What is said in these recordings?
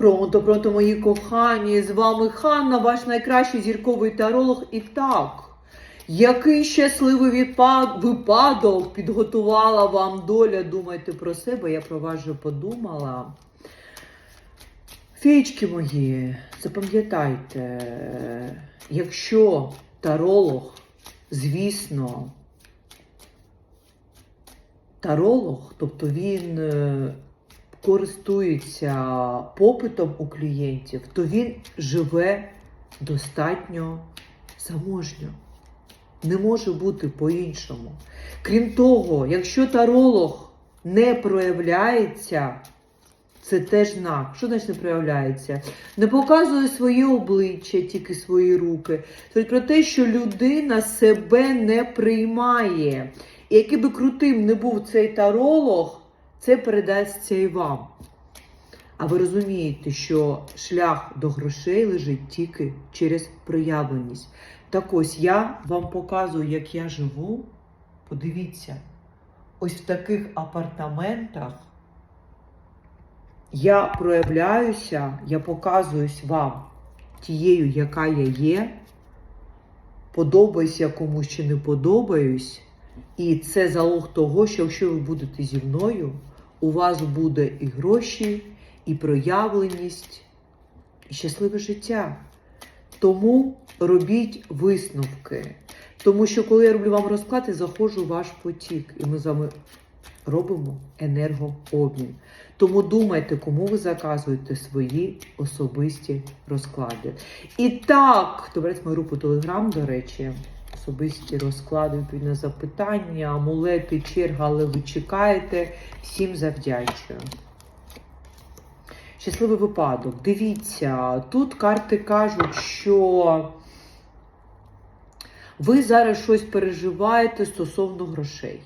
Пронто, пронто, мої кохані, з вами Ханна, ваш найкращий зірковий таролог. І так, який щасливий випадок підготувала вам доля. Думайте про себе, я про вас вже подумала. Феєчки мої, запам'ятайте, якщо таролог, звісно, таролог, тобто він е, користується попитом у клієнтів, то він живе достатньо заможньо. Не може бути по-іншому. Крім того, якщо таролог не проявляється, це теж знак. Що значить не проявляється? Не показує своє обличчя, тільки свої руки. Це про те, що людина себе не приймає. І який би крутим не був цей таролог, це передасться і вам. А ви розумієте, що шлях до грошей лежить тільки через проявленість. Так ось я вам показую, як я живу. Подивіться, ось в таких апартаментах я проявляюся, я показуюсь вам тією, яка я є. Подобаюсь я комусь чи не подобаюсь. І це залог того, що якщо ви будете зі мною, у вас буде і гроші, і проявленість, і щасливе життя. Тому робіть висновки. Тому що, коли я роблю вам розклад, я заходжу в ваш потік, і ми з вами робимо енергообмін. Тому думайте, кому ви заказуєте свої особисті розклади. І так, хто бере мою групу Телеграм, до речі, особисті розклади, відповідь на запитання, амулети, черга, але ви чекаєте. Всім завдячую. Щасливий випадок. Дивіться, тут карти кажуть, що ви зараз щось переживаєте стосовно грошей.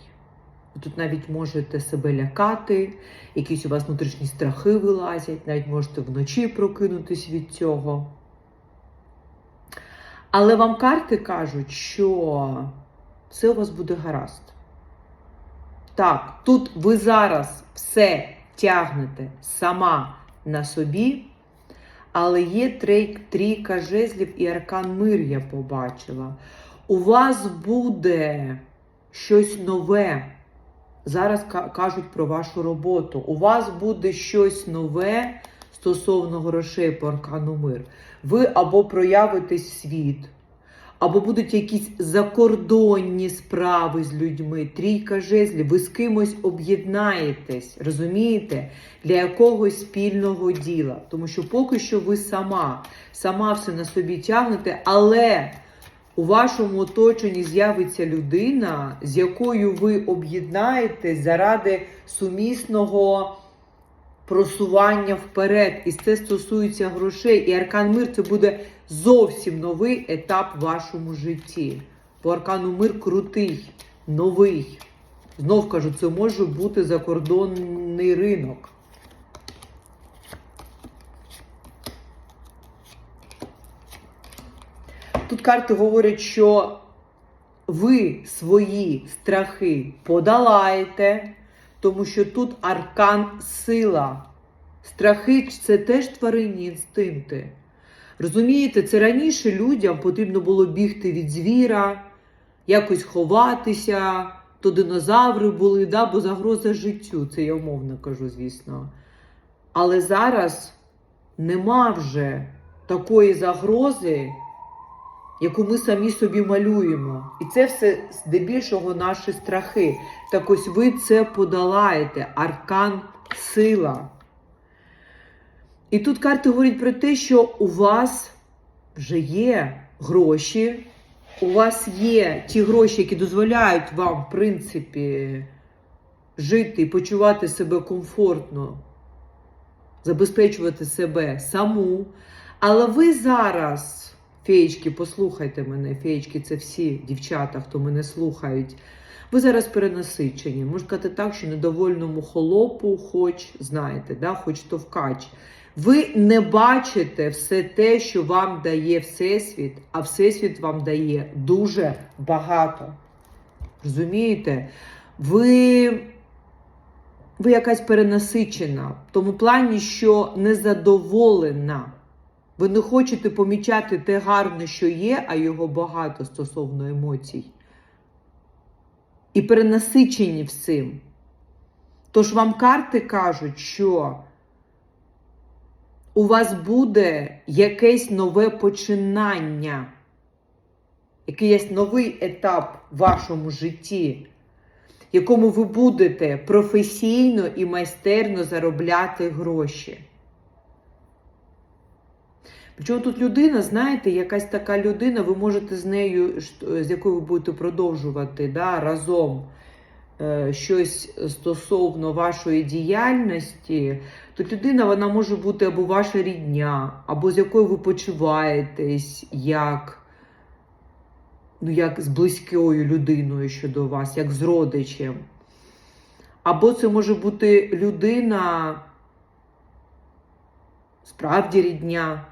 Тут навіть можете себе лякати, якісь у вас внутрішні страхи вилазять, навіть можете вночі прокинутись від цього. Але вам карти кажуть, що все у вас буде гаразд. Так, тут ви зараз все тягнете сама на собі, але є трійка жезлів і аркан мир, я побачила. У вас буде щось нове. Зараз кажуть про вашу роботу. У вас буде щось нове стосовно грошей по аркану мир. Ви або проявитесь в світ, або будуть якісь закордонні справи з людьми, трійка жезлів, ви з кимось об'єднаєтесь, розумієте? Для якогось спільного діла. Тому що поки що ви сама, сама все на собі тягнете, але у вашому оточенні з'явиться людина, з якою ви об'єднаєтесь заради сумісного просування вперед. І це стосується грошей. І Аркан Мир це буде зовсім новий етап в вашому житті. Бо Аркану Мир крутий, новий. Знов кажу, це може бути закордонний ринок. Тут карти говорять, що ви свої страхи подолаєте, тому що тут аркан сила. Страхи це теж тваринні інстинкти. Розумієте, це раніше людям потрібно було бігти від звіра, якось ховатися, то динозаври були, да, бо загроза життю, це я умовно кажу, звісно. Але зараз нема вже такої загрози, яку ми самі собі малюємо. І це все здебільшого наші страхи. Так ось ви це подолаєте. Аркан сила. І тут карти говорять про те, що у вас вже є гроші, у вас є ті гроші, які дозволяють вам, в принципі, жити і почувати себе комфортно, забезпечувати себе саму. Але ви зараз, феєчки, послухайте мене, феєчки, це всі дівчата, хто мене слухають. Ви зараз перенасичені. Можна сказати так, що недовольному холопу, хоч, знаєте, да, хоч товкач. Ви не бачите все те, що вам дає Всесвіт, а Всесвіт вам дає дуже багато. Розумієте? Ви ви якась перенасичена, в тому плані, що незадоволена. Ви не хочете помічати те гарне, що є, а його багато стосовно емоцій. І перенасичені всім. Тож вам карти кажуть, що у вас буде якесь нове починання, якийсь новий етап в вашому житті, якому ви будете професійно і майстерно заробляти гроші. Причому тут людина, знаєте, якась така людина, ви можете з нею, з якою ви будете продовжувати да, разом е, щось стосовно вашої діяльності, то людина вона може бути або ваша рідня, або з якою ви почуваєтесь, як, ну, як з близькою людиною щодо вас, як з родичем. Або це може бути людина, справді рідня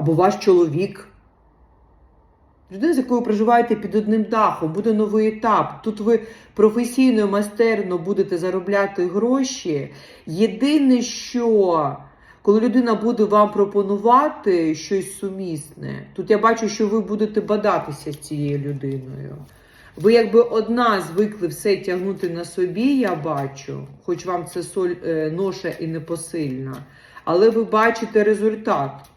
або ваш чоловік. Людина, з якою проживаєте під одним дахом, буде новий етап. Тут ви професійно, майстерно будете заробляти гроші. Єдине, що коли людина буде вам пропонувати щось сумісне, тут я бачу, що ви будете бадатися з цією людиною. Ви якби одна звикли все тягнути на собі, я бачу, хоч вам це соль, е, ноша і непосильна, але ви бачите результат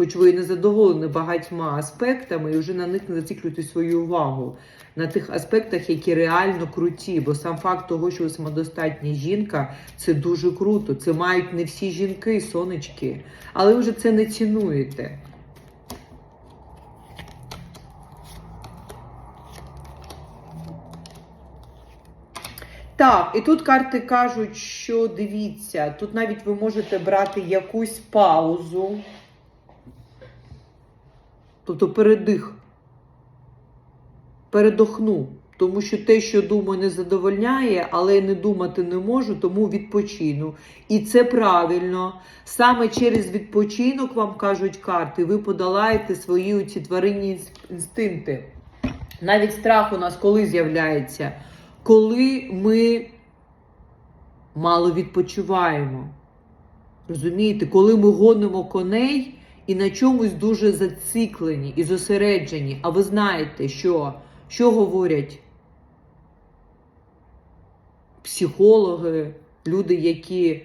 хоч ви не задоволені багатьма аспектами, і вже на них не зациклюєте свою увагу на тих аспектах, які реально круті. Бо сам факт того, що ви самодостатня жінка, це дуже круто. Це мають не всі жінки, сонечки, але ви вже це не цінуєте. Так, і тут карти кажуть, що дивіться, тут навіть ви можете брати якусь паузу. Тобто передих. Передохну. Тому що те, що думаю, не задовольняє, але не думати не можу, тому відпочину. І це правильно. Саме через відпочинок, вам кажуть карти, ви подолаєте свої ці тваринні інстинкти. Навіть страх у нас коли з'являється? Коли ми мало відпочиваємо. Розумієте, коли ми гонимо коней і на чомусь дуже зациклені і зосереджені. А ви знаєте, що, що говорять психологи, люди, які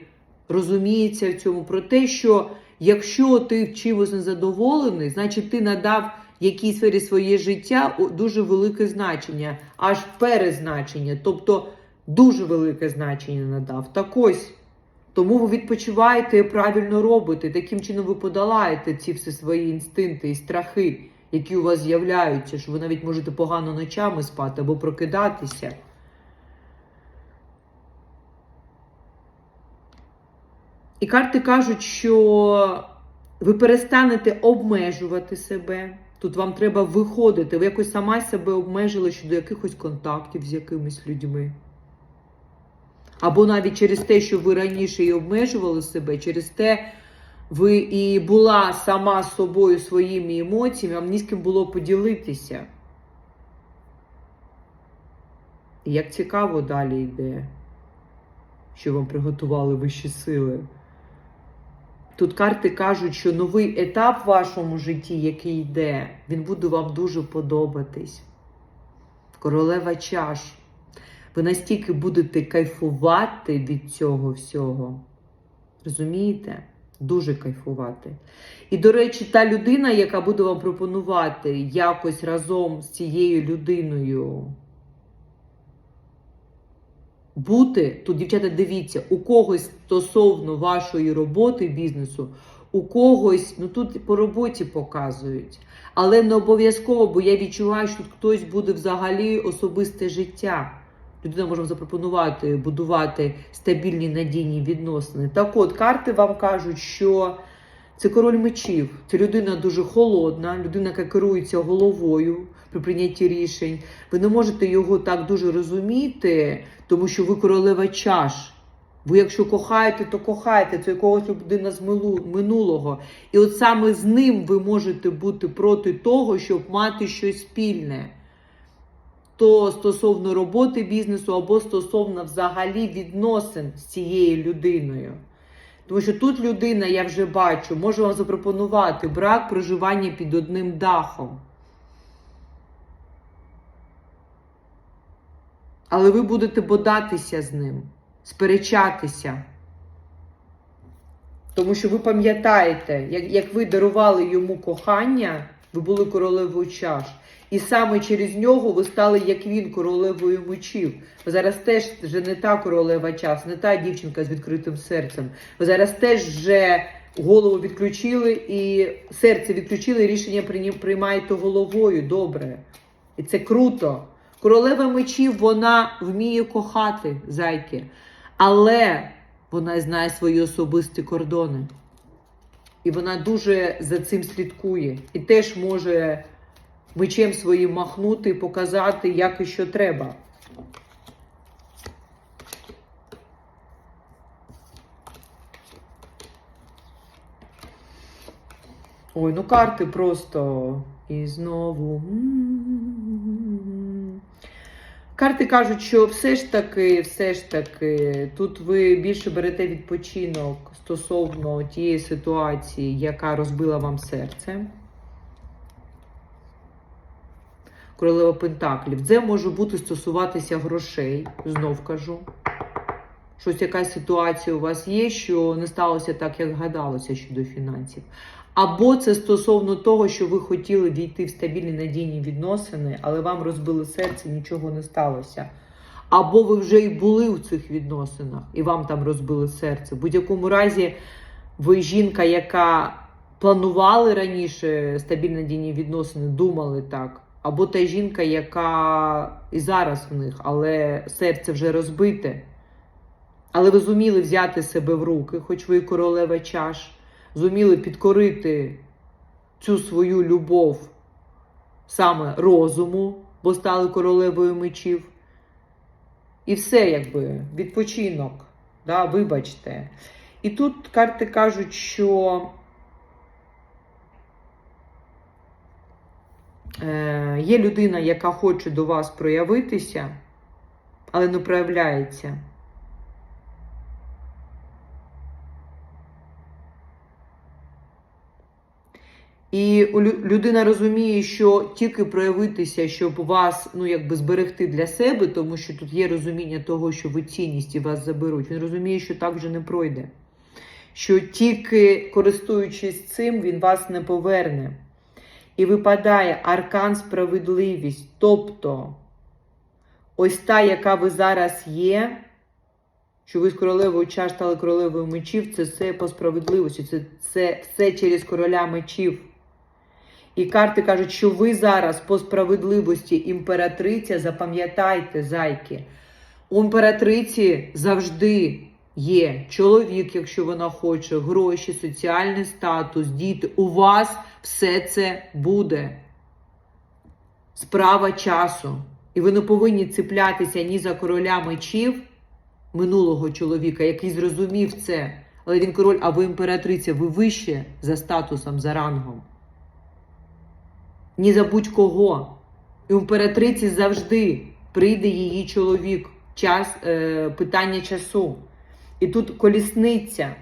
розуміються в цьому, про те, що якщо ти чимось незадоволений, значить ти надав якій сфері своє життя дуже велике значення, аж перезначення, тобто дуже велике значення надав. Так ось. Тому ви відпочиваєте і правильно робите. Таким чином ви подолаєте ці всі свої інстинкти і страхи, які у вас з'являються, що ви навіть можете погано ночами спати або прокидатися. І карти кажуть, що ви перестанете обмежувати себе. Тут вам треба виходити. Ви якось сама себе обмежили щодо якихось контактів з якимись людьми. Або навіть через те, що ви раніше і обмежували себе, через те ви і була сама собою своїми емоціями, вам ні з ким було поділитися. І як цікаво далі йде, що вам приготували вищі сили. Тут карти кажуть, що новий етап в вашому житті, який йде, він буде вам дуже подобатись. Королева чаш. Ви настільки будете кайфувати від цього всього. Розумієте? Дуже кайфувати. І, до речі, та людина, яка буде вам пропонувати якось разом з цією людиною бути, тут, дівчата, дивіться, у когось стосовно вашої роботи, бізнесу, у когось, ну тут по роботі показують, але не обов'язково, бо я відчуваю, що тут хтось буде взагалі особисте життя людина може запропонувати будувати стабільні надійні відносини. Так от, карти вам кажуть, що це король мечів, це людина дуже холодна, людина, яка керується головою при прийнятті рішень. Ви не можете його так дуже розуміти, тому що ви королева чаш. Ви, якщо кохаєте, то кохаєте, це якогось людина з минулого. І от саме з ним ви можете бути проти того, щоб мати щось спільне. То стосовно роботи бізнесу, або стосовно взагалі відносин з цією людиною. Тому що тут людина, я вже бачу, може вам запропонувати брак проживання під одним дахом. Але ви будете бодатися з ним, сперечатися. Тому що ви пам'ятаєте, як, як ви дарували йому кохання, ви були королевою чаш. І саме через нього ви стали, як він, королевою мечів. Ви зараз теж вже не та королева час, не та дівчинка з відкритим серцем. Ви зараз теж вже голову відключили і серце відключили, і рішення приймаєте головою. Добре. І це круто. Королева мечів вона вміє кохати зайки, але вона знає свої особисті кордони. І вона дуже за цим слідкує. І теж може мечем своїм махнути показати, як і що треба. Ой, ну карти просто. І знову. Карти кажуть, що все ж таки, все ж таки, тут ви більше берете відпочинок стосовно тієї ситуації, яка розбила вам серце. Королева Пентаклів. Це може бути стосуватися грошей, знов кажу. Щось якась ситуація у вас є, що не сталося так, як гадалося щодо фінансів. Або це стосовно того, що ви хотіли війти в стабільні надійні відносини, але вам розбили серце, нічого не сталося. Або ви вже і були в цих відносинах, і вам там розбили серце. В будь-якому разі, ви жінка, яка планували раніше стабільні надійні відносини, думали так. Або та жінка, яка і зараз в них, але серце вже розбите. Але ви зуміли взяти себе в руки, хоч ви і королева чаш, зуміли підкорити цю свою любов саме розуму, бо стали королевою мечів. І все, якби, відпочинок, да, вибачте. І тут карти кажуть, що е, є людина, яка хоче до вас проявитися, але не проявляється. І людина розуміє, що тільки проявитися, щоб вас ну якби зберегти для себе, тому що тут є розуміння того, що ви цінність і вас заберуть. Він розуміє, що так вже не пройде. Що тільки користуючись цим, він вас не поверне. І випадає аркан справедливість. Тобто, ось та, яка ви зараз є, що ви з королевою чаш стали королевою мечів, це все по справедливості, це, це все через короля мечів. І карти кажуть, що ви зараз по справедливості імператриця, запам'ятайте, зайки, у імператриці завжди є чоловік, якщо вона хоче, гроші, соціальний статус, діти. У вас все це буде. Справа часу. І ви не повинні ціплятися ні за короля мечів минулого чоловіка, який зрозумів це. Але він король, а ви імператриця, ви вище за статусом, за рангом. Ні за будь-кого. Імператриці завжди прийде її чоловік. Час, е, питання часу. І тут колісниця.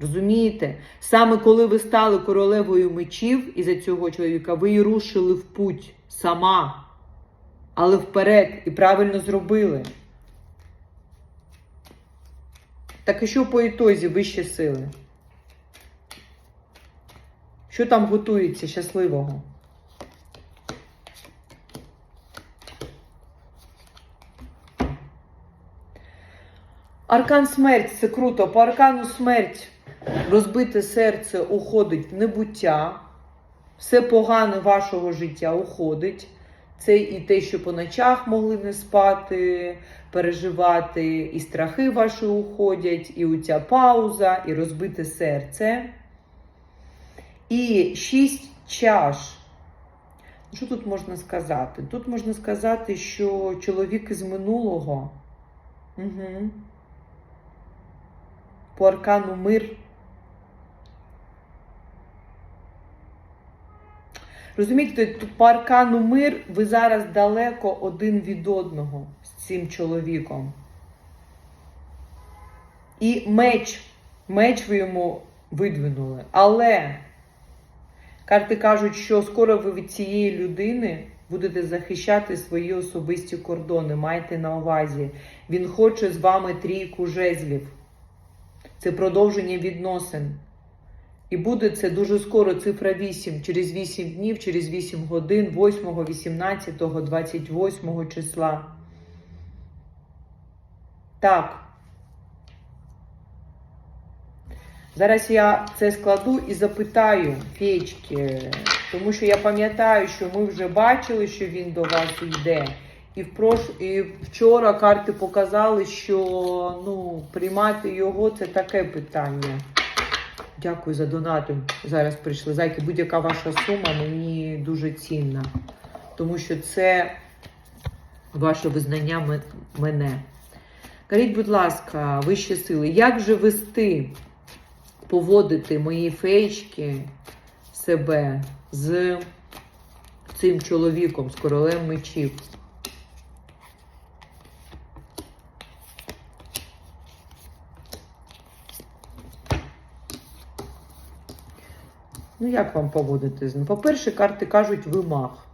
Розумієте? Саме коли ви стали королевою мечів із-за цього чоловіка, ви і рушили в путь сама. Але вперед і правильно зробили. Так і що по ітозі вищі сили? Що там готується щасливого? Аркан смерть це круто. По аркану смерть розбите серце уходить в небуття. Все погане вашого життя уходить. Це і те, що по ночах могли не спати, переживати, і страхи ваші уходять, і оця пауза, і розбите серце. І шість чаш. Що тут можна сказати? Тут можна сказати, що чоловік із минулого. Угу. По аркану мир. Розумієте, тут по аркану мир, ви зараз далеко один від одного з цим чоловіком. І меч, меч ви йому видвинули. Але карти кажуть, що скоро ви від цієї людини будете захищати свої особисті кордони. Майте на увазі. Він хоче з вами трійку жезлів. Це продовження відносин. І буде це дуже скоро, цифра 8, через 8 днів, через 8 годин, 8, 18, 28 числа. Так. Зараз я це складу і запитаю феєчки, тому що я пам'ятаю, що ми вже бачили, що він до вас йде. І, впрош... і вчора карти показали, що ну, приймати його це таке питання. Дякую за донати. Зараз прийшли. Зайки, будь-яка ваша сума мені дуже цінна. Тому що це ваше визнання мене. Кажіть, будь ласка, вищі сили, як же вести, поводити мої феєчки себе з цим чоловіком, з королем мечів? Ну, як вам поводити з ним? По-перше, карти кажуть, ви маг.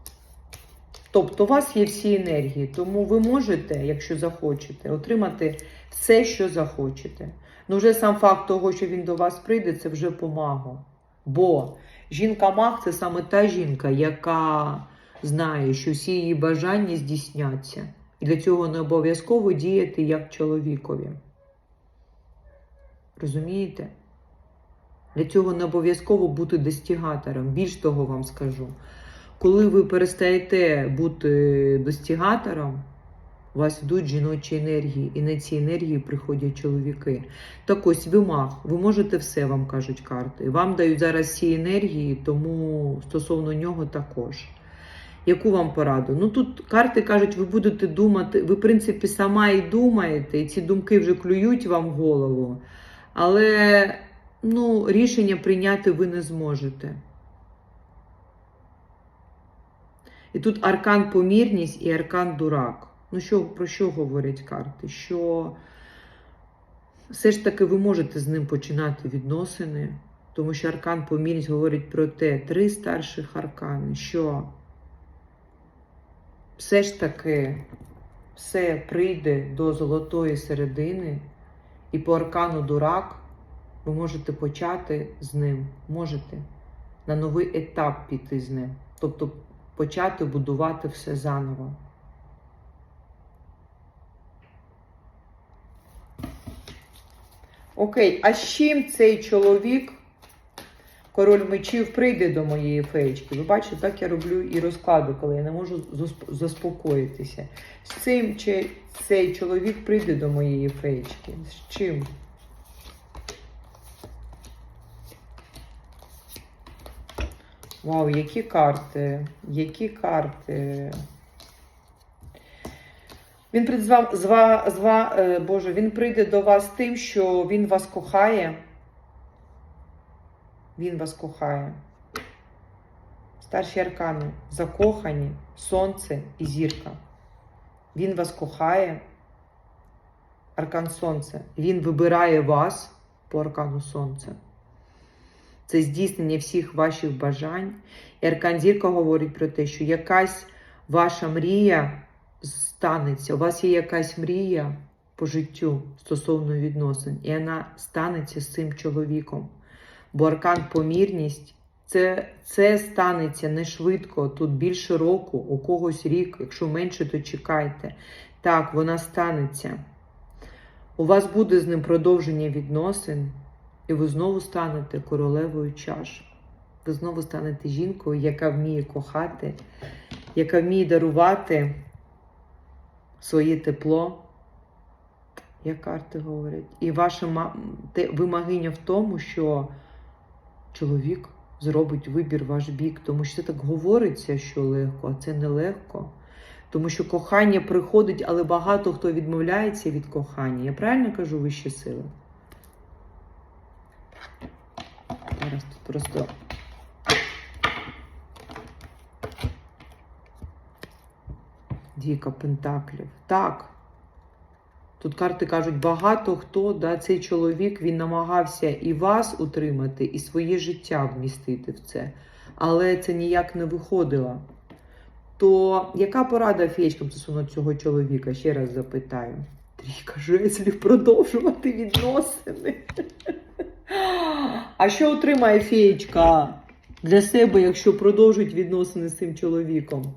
Тобто у вас є всі енергії, тому ви можете, якщо захочете, отримати все, що захочете. Ну, вже сам факт того, що він до вас прийде, це вже помагу. Бо жінка-маг це саме та жінка, яка знає, що всі її бажання здійсняться. І для цього не обов'язково діяти як чоловікові. Розумієте? Для цього не обов'язково бути достігатором. Більш того вам скажу. Коли ви перестаєте бути достігатором, у вас йдуть жіночі енергії, і на ці енергії приходять чоловіки. Так ось ви маг, ви можете все, вам кажуть карти. Вам дають зараз ці енергії, тому стосовно нього також. Яку вам пораду? Ну тут карти кажуть, ви будете думати, ви, в принципі, сама і думаєте, і ці думки вже клюють вам в голову, але ну, рішення прийняти ви не зможете. І тут аркан помірність і аркан дурак. Ну, що, про що говорять карти? Що все ж таки ви можете з ним починати відносини, тому що аркан помірність говорить про те, три старших аркани, що все ж таки все прийде до золотої середини, і по аркану дурак ви можете почати з ним, можете на новий етап піти з ним. Тобто почати будувати все заново. Окей, а з чим цей чоловік, король мечів, прийде до моєї феєчки? Ви бачите, так я роблю і розкладу, коли я не можу заспокоїтися. З цим чи цей чоловік прийде до моєї феєчки? З чим? Вау, які карти, які карти. Він прийде з вам, е, Боже, він прийде до вас тим, що він вас кохає. Він вас кохає. Старші аркани закохані, сонце і зірка. Він вас кохає. Аркан сонце. Він вибирає вас по аркану сонця. Це здійснення всіх ваших бажань. І Аркан Зірка говорить про те, що якась ваша мрія станеться. У вас є якась мрія по життю стосовно відносин, і вона станеться з цим чоловіком. Бо аркан помірність це, це станеться не швидко, тут більше року, у когось рік, якщо менше, то чекайте. Так, вона станеться. У вас буде з ним продовження відносин, і ви знову станете королевою чаш. Ви знову станете жінкою, яка вміє кохати, яка вміє дарувати своє тепло, як карти говорять. І ваша вимагання в тому, що чоловік зробить вибір ваш бік, тому що це так говориться, що легко, а це не легко. Тому що кохання приходить, але багато хто відмовляється від кохання. Я правильно кажу вищі сили? Зараз тут просто. Діка Пентаклів. Так. Тут карти кажуть, багато хто, да, цей чоловік, він намагався і вас утримати, і своє життя вмістити в це. Але це ніяк не виходило. То яка порада феєчкам стосовно цього чоловіка? Ще раз запитаю. Трійка жезлів продовжувати відносини. А що отримає феєчка для себе, якщо продовжить відносини з цим чоловіком?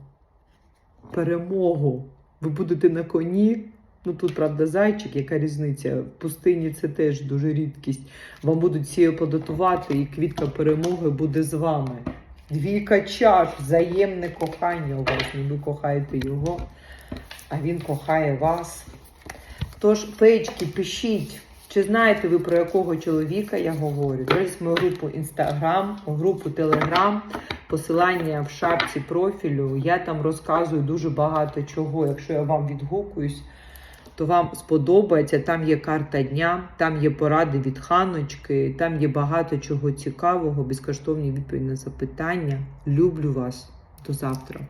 Перемогу. Ви будете на коні. Ну тут, правда, зайчик, яка різниця? В пустині це теж дуже рідкість. Вам будуть всі аплодувати, і квітка перемоги буде з вами. Двійка чаш, взаємне кохання у вас. Ви кохаєте його, а він кохає вас. Тож, феєчки, пишіть, чи знаєте ви про якого чоловіка я говорю? Дивіться мою групу Instagram, групу Telegram, посилання в шапці профілю. Я там розказую дуже багато чого. Якщо я вам відгукуюсь, то вам сподобається. Там є карта дня, там є поради від ханочки, там є багато чого цікавого, безкоштовні відповіді на запитання. Люблю вас. До завтра.